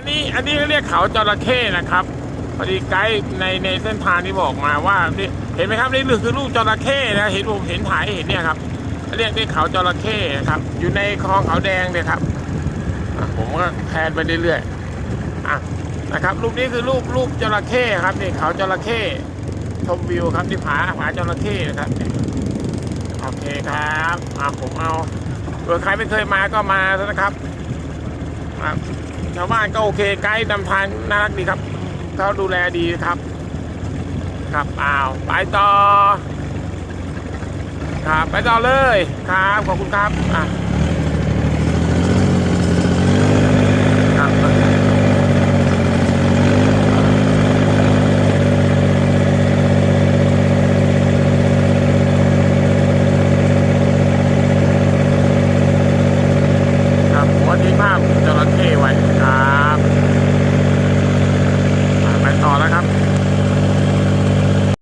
อันนี้อันนี้เรียกเขาจระเข้นะครับพอดีไกด์ในในเส้นทางที่บอกมาว่านี่เห็นไหมครับนี่คือลูกจระเข้นะเห็นผมเห็นถ่ายเห็นเนี่ยครับเรียกเรียกเขาจระเข้นะครับ อยู่ในคลองเขาแดงเนี่ยครับผมก็แพนไปเรื่อยๆอะนะครับรูปนี้คือรูปรูปจระเข้ครับนี่เขาจระเข้ชมวิวครับที่ผาผาจระเข้นะครับโอเคครับอะผมเอาเผื่อใครไม่เคยมาก็มานะครับ ชาวบ้านก็โอเคไกด์นำทางน่ารักดีครับเขาดูแลดีครับ ครับอ้าวไปต่อ ครับไปต่อเลยครับขอบคุณครับอะ